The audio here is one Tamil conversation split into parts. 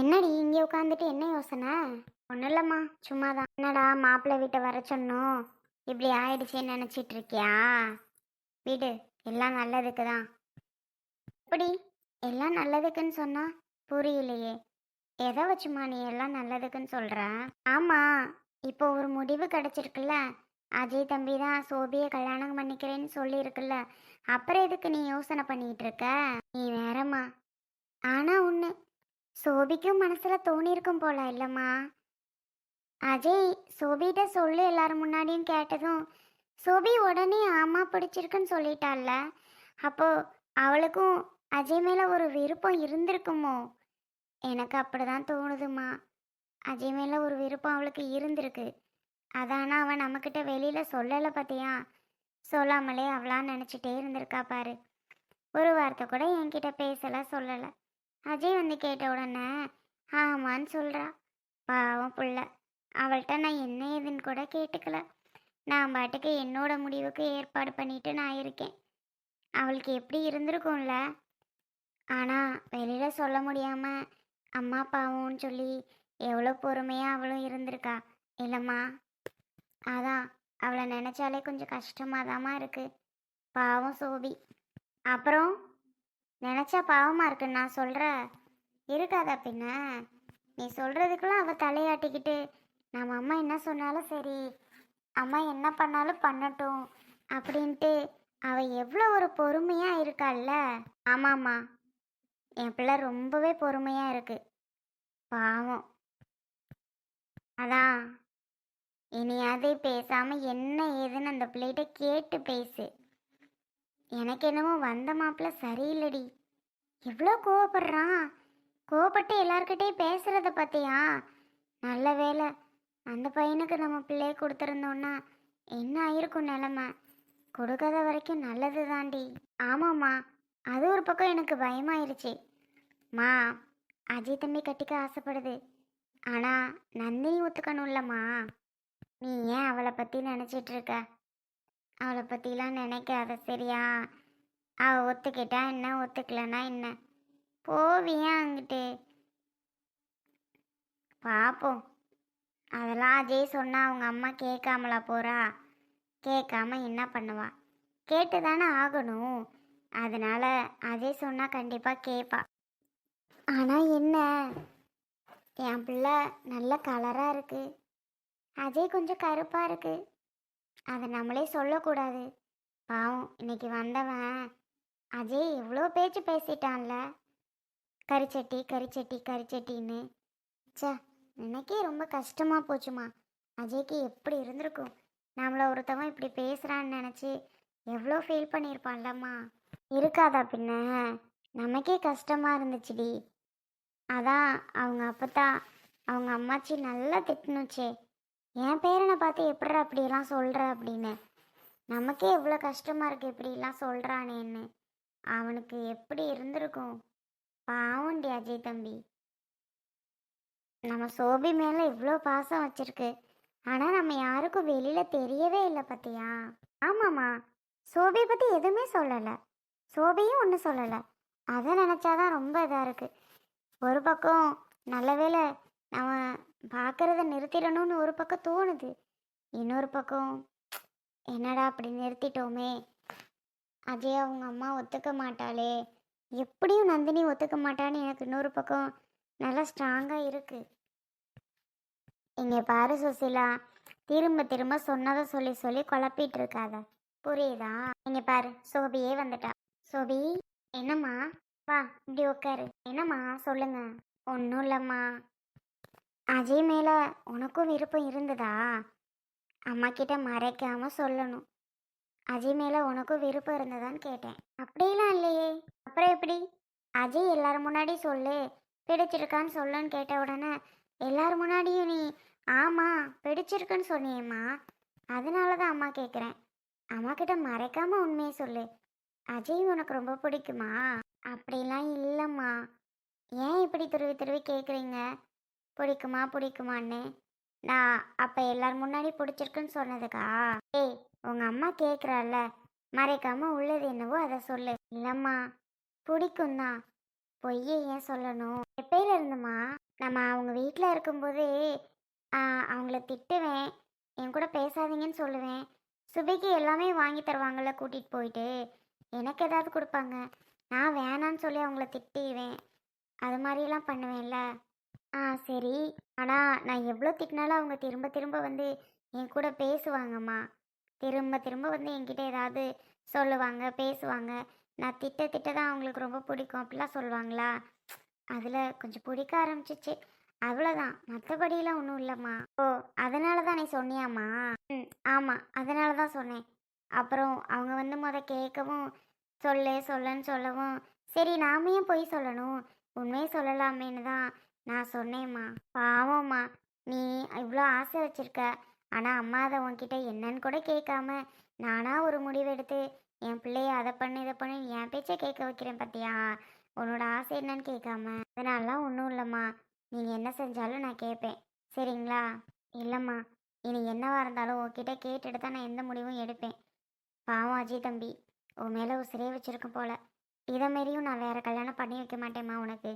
என்னடி இங்கே உட்காந்துட்டு என்ன யோசனை? ஒன்றும் இல்லைம்மா சும்மா தான் என்னடா மாப்பிள்ளை வீட்டை வர சொன்னோம். இப்படி ஆயிடுச்சேன்னு நினச்சிட்டு இருக்கியா? வீடு எல்லாம் நல்லதுக்கு தான் எப்படி? எல்லாம் நல்லதுக்குன்னு சொன்னால் புரியலையே. எதை வச்சுமா நீ எல்லாம் நல்லதுக்குன்னு சொல்கிற ஆமாம் இப்போ ஒரு முடிவு கிடச்சிருக்குல்ல. அஜய் தம்பி தான் சோபியை கல்யாணம் பண்ணிக்கிறேன்னு சொல்லியிருக்குல்ல. அப்புறம் எதுக்கு நீ யோசனை பண்ணிகிட்டு இருக்க? நீ வேறம்மா. ஆனால் ஒன்று சோபிக்கும் மனசுல தோணியிருக்கும் போல இல்லம்மா. அஜய் சோபிகிட்ட சொல்லு எல்லாரும் முன்னாடியும் கேட்டதும் சோபி உடனே ஆமா பிடிச்சிருக்குன்னு சொல்லிட்டாள்ல. அப்போ அவளுக்கும் அஜய் மேல ஒரு விருப்பம் இருந்திருக்குமோ? எனக்கு அப்படிதான் தோணுதுமா அஜய் மேல ஒரு விருப்பம் அவளுக்கு இருந்திருக்கு. அதானா அவன் நம்மக்கிட்ட வெளியில சொல்லலை பார்த்தியா சொல்லாமலே அவளா நினச்சிட்டே இருந்திருக்கா பாரு. ஒரு வார்த்தை கூட என்கிட்ட பேசல சொல்லலை. அஜய் வந்து கேட்ட உடனே ஆமான்னு சொல்கிறா பாவம் புள்ள. அவள்கிட்ட நான் என்ன ஏதுன்னு கூட கேட்டுக்கல. நான் பாட்டுக்கு என்னோட முடிவுக்கு ஏற்பாடு பண்ணிட்டு நான் இருக்கேன். அவளுக்கு எப்படி இருந்திருக்கும்ல? ஆனால் வெளியில் சொல்ல முடியாமல் அம்மா பாவம்னு சொல்லி எவ்வளோ பொறுமையாக அவளும் இருந்திருக்கா இல்லைம்மா? அதான் அவளை நினச்சாலே கொஞ்சம் கஷ்டமாக இருக்கு. பாவம் சோபி. அப்புறம்? நினச்சா பாவமாக இருக்குன்னு நான் சொல்கிற இருக்காதா பின்ன. நீ சொல்கிறதுக்கெல்லாம் அவள் தலையாட்டிக்கிட்டு நம்ம அம்மா என்ன சொன்னாலும் சரி அம்மா என்ன பண்ணாலும் பண்ணட்டும் அப்படின்ட்டு அவள் எவ்வளோ ஒரு பொறுமையாக இருக்காள்ல. ஆமாம்மா. என் பிள்ளை ரொம்பவே பொறுமையாக இருக்கு. பாவம். அதான். இனியாவது பேசாமல் என்ன ஏதுன்னு அந்த பிள்ளைகிட்ட கேட்டு பேசு. எனக்கு என்னமோ வந்த மாப்பிள்ள சரியில்லடி. எவ்வளோ கோவப்படுறான். கோவப்பட்டு எல்லார்கிட்டையும் பேசுகிறத பார்த்தியா நல்ல வேலை அந்த பையனுக்கு நம்ம பிள்ளைய கொடுத்துருந்தோன்னா என்ன ஆயிருக்கும் நிலமை? கொடுக்காத வரைக்கும் நல்லது தாண்டி ஆமாம்மா அது ஒரு பக்கம் எனக்கு பயமாயிருச்சு. மா அஜய் தம்பி கட்டிக்க ஆசைப்படுது. ஆனால் நந்தினி ஒத்துக்கணும்லம்மா. நீ ஏன் அவளை பற்றி நினச்சிட்டு இருக்க? அவளை பற்றிலாம் நினைக்காத சரியா? அவள் ஒத்துக்கிட்டா என்ன? ஒத்துக்கலனா என்ன? போவியா அங்கிட்டு? பார்ப்போம் அதெல்லாம் அஜய் சொன்னா அவங்க அம்மா கேட்காமலா போறா? கேட்காம என்ன பண்ணுவா? கேட்டு தானே ஆகணும். அதனால அஜய் சொன்னா கண்டிப்பாக கேட்பா ஆனால் என்ன? என் பிள்ளை நல்ல கலராக இருக்கு. அஜய் கொஞ்சம் கருப்பாக இருக்கு. அதை நம்மளே சொல்லக்கூடாது. பாவம் இன்னைக்கு வந்தவன் அஜய் எவ்வளோ பேச்சு பேசிட்டான்ல. கரிச்சட்டி கரிச்சட்டி கரிச்சட்டின்னு. சே எனக்கே ரொம்ப கஷ்டமாக போச்சுமா. அஜய்க்கு எப்படி இருந்திருக்கும்? நம்மளை ஒருத்தவன் இப்படி பேசுகிறான்னு நினச்சி எவ்வளோ ஃபீல் பண்ணியிருப்பான்லம்மா. இருக்காதா பின்ன? நமக்கே கஷ்டமாக இருந்துச்சுடி. அதான் அவங்க அப்பத்தா அவங்க அம்மாச்சி நல்லா திட்டணுச்சே என் பேரனை பார்த்து எப்படிடா அப்படிலாம் சொல்கிற அப்படின்னு. நமக்கே எவ்வளோ கஷ்டமாக இருக்குது இப்படிலாம் சொல்கிறானேன்னு அவனுக்கு எப்படி இருந்திருக்கும்? பாவண்டி அஜய் தம்பி. நம்ம சோபி மேலே இவ்வளோ பாசம் வச்சிருக்கு. ஆனால் நம்ம யாருக்கும் வெளியில் தெரியவே இல்லை பார்த்தியா ஆமாம்மா. சோபியை பற்றி எதுவுமே சொல்லலை. சோபியும் ஒன்றும் சொல்லலை. அதை நினச்சாதான் ரொம்ப இதாக இருக்குது ஒரு பக்கம் நல்ல வேளை நம்ம பார்க்கறத நிறுத்திடணும்னு ஒரு பக்கம் தோணுது. இன்னொரு பக்கம் என்னடா அப்படி நிறுத்திட்டோமே? அஜய் அவங்க அம்மா ஒத்துக்க மாட்டாளே. எப்படியும் நந்தினி ஒத்துக்க மாட்டான்னு எனக்கு இன்னொரு பக்கம் நல்லா ஸ்ட்ராங்காக இருக்குது இங்கே பாரு சுசிலா திரும்ப திரும்ப சொன்னதை சொல்லி சொல்லி குழப்பிட்டு இருக்காத. புரியுதா? இங்கே பாரு சோபியே வந்துட்டா. சோபி என்னம்மா? வா இப்படி உட்காரு என்னம்மா? சொல்லுங்க. ஒன்றும் இல்லைம்மா. அஜய் மேலே உனக்கும் விருப்பம் இருந்ததா? அம்மா கிட்ட மறைக்காமல் சொல்லணும். அஜய் மேலே உனக்கும் விருப்பம் இருந்ததான்னு கேட்டேன். அப்படிலாம் இல்லையே. அப்புறம் எப்படி? அஜய் எல்லாரும் முன்னாடி சொல்லு. பிடிச்சிருக்கான்னு சொல்லுன்னு கேட்ட உடனே எல்லாரும் முன்னாடியும் நீ ஆமாம் பிடிச்சிருக்குன்னு சொன்னியம்மா. அதனால தான் அம்மா கேட்குறேன் அம்மா கிட்ட மறைக்காம உண்மையை சொல்லு. அஜய் உனக்கு ரொம்ப பிடிக்குமா? அப்படிலாம் இல்லைம்மா. ஏன் இப்படி துருவி துருவி கேட்குறீங்க பிடிக்குமா பிடிக்குமான்னு. நான் அப்போ எல்லார் முன்னாடி பிடிச்சிருக்குன்னு சொன்னதுக்கா? ஏய் உங்கள் அம்மா கேட்குறால மறைக்காம உள்ளது என்னவோ அதை சொல்லு. இல்லைம்மா பிடிக்கும் தான் பொய்யை ஏன் சொல்லணும்? எப்பயில இருந்துமா நம்ம அவங்க வீட்டில் இருக்கும்போது அவங்கள திட்டுவேன். என் கூட பேசாதீங்கன்னு சொல்லுவேன். சுபிக்கு எல்லாமே வாங்கி தருவாங்கல்ல கூட்டிகிட்டு போயிட்டு. எனக்கு ஏதாவது கொடுப்பாங்க. நான் வேணான்னு சொல்லி அவங்கள திட்டிடுவேன். அது மாதிரிலாம் பண்ணுவேன்ல. ஆ சரி. ஆனால் நான் எவ்வளோ திட்டினாலும் அவங்க திரும்ப திரும்ப வந்து என் கூட பேசுவாங்கம்மா. திரும்ப திரும்ப வந்து என்கிட்ட ஏதாவது சொல்லுவாங்க பேசுவாங்க. நான் திட்ட திட்ட தான் அவங்களுக்கு ரொம்ப பிடிக்கும். அப்படிலாம் சொல்லுவாங்களா? அதில் கொஞ்சம் பிடிக்க ஆரம்பிச்சிச்சு. அவ்வளோதான் மற்றபடியெல்லாம் ஒன்றும் இல்லைம்மா. ஓ அதனால தான் நீ சொன்னியாம்மா? ம் ஆமாம் அதனால தான் சொன்னேன். அப்புறம் அவங்க வந்து முத கேட்கவும் சொல்லு சொல்லுன்னு சொல்லவும் சரி நாமையும் போய் சொல்லணும். உண்மையை சொல்லலாமேன்னு தான் நான் சொன்னேம்மா. பாவம்மா. நீ இவ்வளோ ஆசை வச்சிருக்க. ஆனால் அம்மா அதை உன்கிட்ட என்னன்னு கூட கேட்காம நானாக ஒரு முடிவெடுத்து என் பிள்ளைய அதை பண்ணு இதை பண்ணு என் பேச்சை கேட்க வைக்கிறேன் பார்த்தியா உன்னோட ஆசை என்னன்னு கேட்காம. அதனாலலாம் ஒன்றும் இல்லைம்மா. நீங்கள் என்ன செஞ்சாலும் நான் கேட்பேன். சரிங்களா? இல்லைம்மா. இனி என்னவா இருந்தாலும் உன்கிட்ட கேட்டுட்டு தான் நான் எந்த முடிவும் எடுப்பேன். பாவம் அஜய் தம்பி. உன் மேலே உசிரே வச்சிருக்கேன் போல. இதை மாரியும் நான் வேறு கல்யாணம் பண்ணி வைக்க மாட்டேம்மா உனக்கு.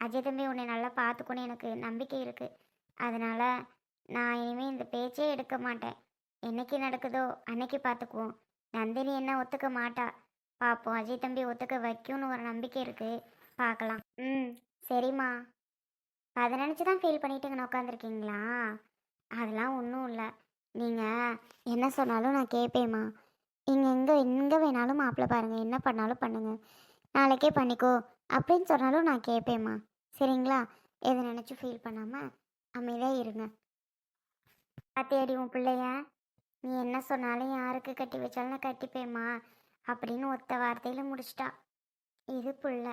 அஜய் தம்பி உன்னை நல்லா பார்த்துக்கணும் எனக்கு நம்பிக்கை இருக்குது அதனால் நான் இனிமேல் இந்த பேச்சே எடுக்க மாட்டேன். என்னைக்கு நடக்குதோ அன்னைக்கு பார்த்துக்குவோம். நந்தினி என்ன ஒத்துக்க மாட்டா. பார்ப்போம் அஜய் தம்பி ஒத்துக்க வைக்கும்னு ஒரு நம்பிக்கை இருக்குது பார்க்கலாம். ம். சரிம்மா. அதை நினச்சி தான் ஃபீல் பண்ணிட்டு இங்கே உட்காந்துருக்கீங்களா அதெல்லாம் ஒன்றும் இல்லை. நீங்கள் என்ன சொன்னாலும் நான் கேட்பேம்மா இங்கே எங்கே எங்கே வேணாலும் மாப்பிள்ளை பாருங்கள் என்ன பண்ணாலும் பண்ணுங்கள் நாளைக்கே பண்ணிக்கோ. அப்படின்னு சொன்னாலும் நான் கேட்பேம்மா சரிங்களா? எதை நினச்சி ஃபீல் பண்ணாமல் அமைதியாக இருங்க. பாத்தியாடி உன் பிள்ளைய? நீ என்ன சொன்னாலும் யாருக்கு கட்டி வச்சாலும் நான் கட்டிப்பேம்மா அப்படின்னு ஒத்த வார்த்தையில் முடிச்சிட்டா. இது புள்ள.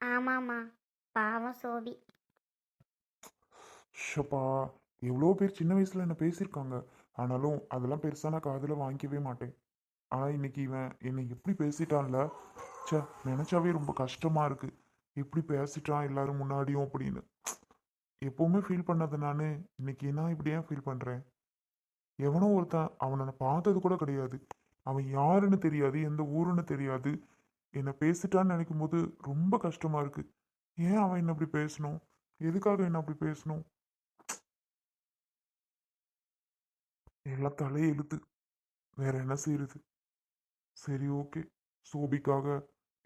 ஆமாம்மா. பாவம் சோபி. ஷப்பா எவ்வளோ பேர் சின்ன வயசில் என்ன பேசியிருக்காங்க. ஆனாலும் அதெல்லாம் பெருசாக நான் காதில் வாங்கிக்கவே மாட்டேன். ஆனால் இன்னைக்கு இவன் என்னை எப்படி பேசிட்டான்ல? ச்சே நினச்சாவே ரொம்ப கஷ்டமாக இருக்குது எப்படி பேசிட்டான் எல்லாரும் முன்னாடியும் அப்படின்னு. எப்போவுமே ஃபீல் பண்ணது நான் இன்னைக்கு நான் இப்படி ஏன் ஃபீல் பண்ணுறேன் எவனோ ஒருத்தன் அவனை நான் பார்த்தது கூட கிடையாது. அவன் யாருன்னு தெரியாது எந்த ஊருன்னு தெரியாது. என்னை பேசிட்டான்னு நினைக்கும் போது ரொம்ப கஷ்டமாக இருக்குது ஏன் அவன் என்ன அப்படி பேசணும்? எதுக்காக என்ன அப்படி பேசணும்? எல்லாத்தாலே எழுத்து இழுத்து. வேற என்ன செய்யுது சரி ஓகே சோபிக்காக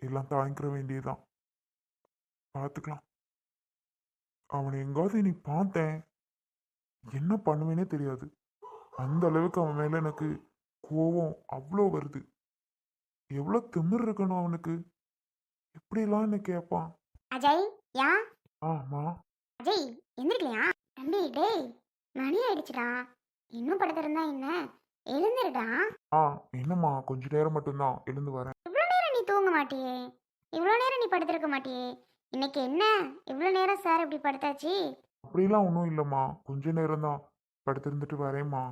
எல்லாம் தாங்கிக்கிற வேண்டியதுதான். பார்த்துக்கலாம் அவனை எங்காவது நீ பார்த்தேன். என்ன பண்ணுவேனே தெரியாது. அந்த அளவுக்கு அவன் மேல எனக்கு கோவம் அவ்வளோ வருது. எவ்வளோ திமிர் இருக்கணும் அவனுக்கு? எப்படிலாம் என்ன கேட்பான் அஜய் யா? ஆமா. அஜய் எந்திரிக்கலையா? தம்பி டேய் மணி ஆயிடுச்சுடா. இன்னும் படுத்திருந்தா என்ன? எழுந்துருடா. ஆ என்னம்மா கொஞ்ச நேரம் மட்டும்தான். எழுந்து வரேன். தூங்க மாட்டியே. இவ்வளோ நேரம் நீ படுத்திருக்க மாட்டியே. இன்னைக்கு என்ன? இவ்வளோ நேரம் சார் இப்படி படுத்தாச்சு? அப்படிலாம் ஒன்றும் இல்லைம்மா. கொஞ்ச நேரம் தான் படுத்திருந்துட்டு வரேம்மா.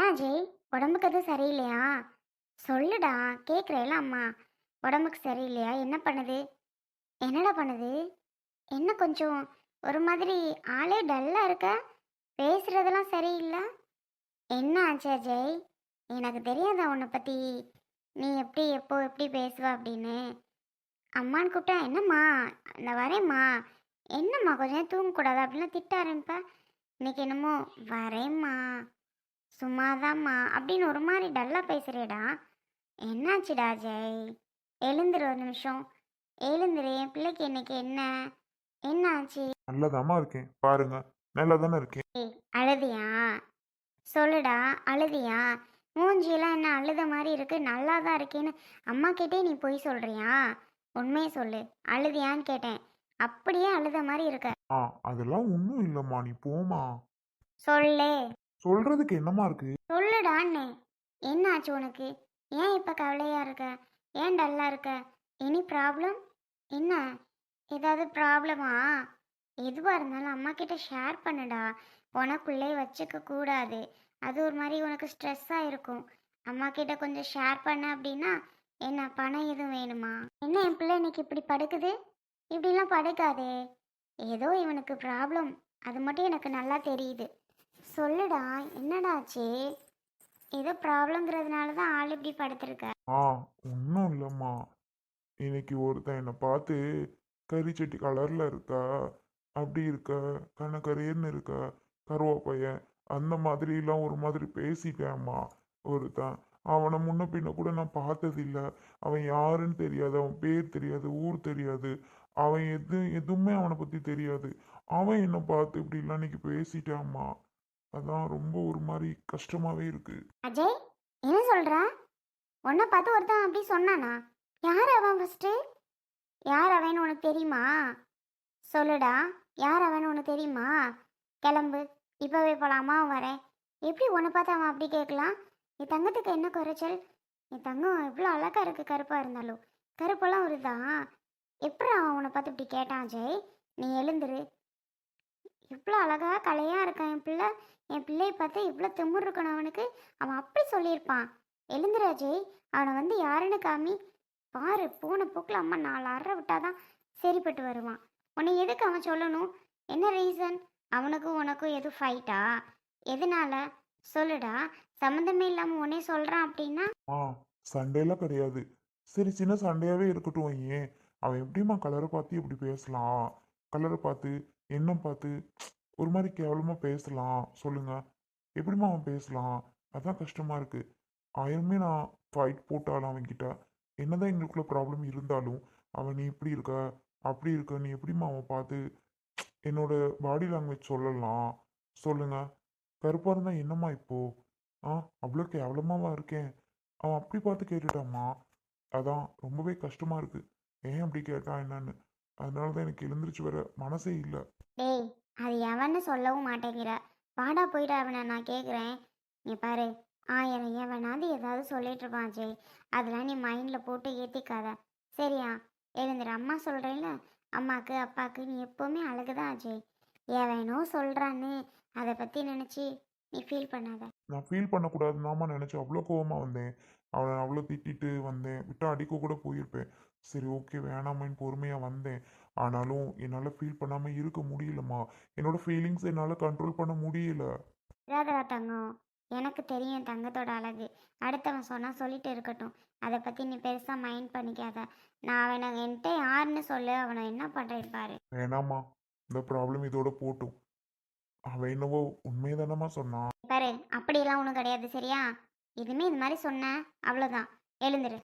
ஏன் அஜய் உடம்புக்கு எதுவும் சரியில்லையா? சொல்லுடா கேட்குறேல அம்மா. உடம்புக்கு சரியில்லையா? என்ன பண்ணுது? என்னடா பண்ணுது? என்ன கொஞ்சம் ஒரு மாதிரி ஆளே டல்லாக இருக்க? பேசுறதெல்லாம் சரியில்லை? என்ன ஆச்சு அஜய்? எனக்கு தெரியாதா உன்னை பற்றி நீ எப்படி எப்போ எப்படி பேசுவ அப்படின்னு? அம்மான்னு கூப்பிட்டா என்னம்மா? நான் வரேம்மா. என்னம்மா? கொஞ்ச நேரம் தூங்கக்கூடாது அப்படிலாம் திட்ட ஆரம்பிப்ப. இன்னைக்கு என்னமோ வரேம்மா. சும்மாதாம்மா. அப்படின்னு ஒரு மாதிரி டல்லாக பேசுகிறேடா என்னாச்சுடா அஜய்? எழுந்துரு ஒரு நிமிஷம். எழுந்துரு. என் பிள்ளைக்கு இன்னைக்கு என்ன? என்னாச்சு? இருக்கேன். பாருங்க. நல்லா தானே இருக்கேன். ஏய் அழுதியா? சொல்லுடா. அழுதியா? மூஞ்சியெல்லாம் என்ன அழுத மாதிரி இருக்கு? நல்லா தான் இருக்கேன்னு அம்மா கிட்டே நீ போய் சொல்றியா? உண்மையை சொல்லு. அழுதியான்னு கேட்டேன். அப்படியே அழுத மாதிரி இருக்க. ஆ அதெல்லாம் ஒன்றும் இல்லைம்மா. நீ போமா சொல்லு. சொல்றதுக்கு என்னம்மா இருக்கு? சொல்லுடான்னு. என்ன ஆச்சு உனக்கு? ஏன் இப்போ கவலையாக இருக்க? ஏன் டல்லாக இருக்க? Any problem? என்ன? ஏதாவது ப்ராப்ளமா? எதுவாக இருந்தாலும் அம்மா கிட்ட ஷேர் பண்ணுடா. உனக்குள்ளே வச்சுக்க கூடாது. அது ஒரு மாதிரி உனக்கு ஸ்ட்ரெஸ்ஸாக இருக்கும். அம்மா கிட்ட கொஞ்சம் ஷேர் பண்ண அப்படின்னா என்ன பணம் எதுவும் வேணுமா? என்ன என் பிள்ளை இன்னைக்கு இப்படி படுக்குது? இப்படிலாம் படுக்காதே. ஏதோ இவனுக்கு ப்ராப்ளம் அது மட்டும் எனக்கு நல்லா தெரியுது. சொல்லுடா என்னடா ஆச்சு? ஏதோ ப்ராப்ளங்கிறதுனால தான் ஆள் இப்படி படுத்திருக்க. ஆ ஒன்றும் இல்லைம்மா. இன்னைக்கு ஒருத்தன் என்னை பார்த்து கறிச்சட்டி கலரில் இருக்கா? அப்படி இருக்க? இருக்கா இருக்க? கருவாப்பையன் அந்த மாதிரிலாம் ஒரு மாதிரி பேசிட்டேம்மா. ஒருத்தன். அவனை முன்ன பின்ன கூட நான் பார்த்ததில்ல. அவன் யாருன்னு தெரியாது. அவன் பேர் தெரியாது. ஊர் தெரியாது. அவன் எது எதுவுமே அவனை பற்றி தெரியாது. அவன் என்னை பார்த்து இப்படிலாம் இன்னைக்கு பேசிட்டாம்மா. அதான் ரொம்ப ஒரு மாதிரி கஷ்டமாவே இருக்கு. அஜய் என்ன சொல்ற? உன்னை பார்த்து ஒருத்தன் அப்படி சொன்னானா? யார் அவன் ஃபஸ்ட்டு யார் அவன் உனக்கு தெரியுமா? சொல்லுடா. யார் அவன் உனக்கு தெரியுமா? கிளம்பு. இப்போவே போகலாமா வரேன் எப்படி உன்னை பார்த்து அவன் அப்படி கேட்கலாம்? என் தங்கத்துக்கு என்ன குறைச்சல்? என் தங்கம் எவ்வளோ அழகாக இருக்குது கருப்பாக இருந்தாலும். கருப்பெல்லாம் வருதா எப்படி அவன் உன்னை பார்த்து இப்படி கேட்டான் ஜெய்? நீ எழுந்துரு. இவ்வளோ அழகாக கலையாக இருக்கான் என் பிள்ளை. என் பிள்ளையை பார்த்து இவ்வளோ திமுர் இருக்கணும் அவனுக்கு. அவன் அப்படி சொல்லியிருப்பான். எழுந்துரு ஜெய். அவனை வந்து யாருன்னு காமி. பாரு போன போக்கில் அம்மா நாலு அற விட்டாதான் சரிப்பட்டு வருவான். உன்னை எதுக்கு அவன் சொல்லணும்? என்ன ரீசன் அவனுக்கும் உனக்கும் எது ஃபைட்டா எதனால? சொல்லுடா. சம்மந்தமே இல்லாமல் உன்னே சொல்கிறான் அப்படின்னா? ஆ சண்டையெல்லாம் கிடையாது. சரி சின்ன சண்டையாவே இருக்கட்டும் ஏன் அவன் எப்படிம்மா கலரை பார்த்து இப்படி பேசலாம்? கலரை பார்த்து எண்ணம் பார்த்து ஒரு மாதிரி கேவலமா பேசலாம். சொல்லுங்க. எப்படிம்மா அவன் பேசலாம்? அதான் கஷ்டமா இருக்கு. ஆயிரமே நான் ஃபைட் போட்டாலும் அவன்கிட்ட. என்னதான் எங்களுக்குள்ள ப்ராப்ளம் இருந்தாலும் அவன் நீ இப்படி இருக்க அப்படி இருக்க நீ எப்படிம்மா அவன் பார்த்து என்னோட பாடி லாங்குவேஜ் சொல்லலாம். சொல்லுங்க. கருப்பாக இருந்தால் என்னம்மா இப்போ? ஆ அவ்வளோ கேவலமாவா இருக்கேன். அவன் அப்படி பார்த்து கேட்டுட்டாம்மா அதான் ரொம்பவே கஷ்டமாக இருக்குது ஏன் அப்படி கேட்டான் என்னன்னு? அதனால தான் எனக்கு எழுந்திரிச்சு வர மனசே இல்லை. டேய் அது எவன்னு சொல்லவும் மாட்டேங்கிற. வாடா போயிடா அவனை நான் கேட்குறேன் நீ பாரு ஆயிரம் எவனாவது ஏதாவது சொல்லிட்டு இருப்பான் ஜெய். அதெல்லாம் நீ மைண்டில் போட்டு ஏற்றிக்காத சரியா? எழுந்துரு. அம்மா சொல்கிறேன்ல அம்மாக்கு அப்பாவுக்கு நீ எப்போவுமே அழகுதான் அஜய். எவனோ சொல்கிறான்னு அதை பற்றி நினச்சி நீ ஃபீல் பண்ணாத. நான் ஃபீல் பண்ணக்கூடாதுன்னு நினச்சி அவ்வளோ கோவமா வந்தேன். அவனை அவ்வளோ திட்டிட்டு வந்தேன். விட்டா அடிக்க கூட போயிருப்பேன். சரி ஓகே வேணாமேன்னு பொறுமையாக வந்தேன். ஆனாலும் என்னால் ஃபீல் பண்ணாமல் இருக்க முடியலம்மா. என்னோட ஃபீலிங்ஸ் என்னால் கண்ட்ரோல் பண்ண முடியல. ராதரா தங்கம் எனக்கு தெரியும் தங்கத்தோட அழகு. அடுத்தவன் சொன்னால் சொல்லிட்டு இருக்கட்டும். அதை பற்றி நீ பெருசாக மைண்ட் பண்ணிக்காத. நான் அவனை என்கிட்ட யாருன்னு சொல்லு. அவனை என்ன பண்ணுறேன் பாரு. வேணாம்மா. இந்த ப்ராப்ளம் இதோட போட்டும். அவன் என்னவோ உண்மையை தானம்மா சொன்னான் பாரு. அப்படியெல்லாம் ஒன்றும் கிடையாது. சரியா? இதுமே இது மாதிரி சொன்ன. அவ்வளோதான் எழுந்துரு.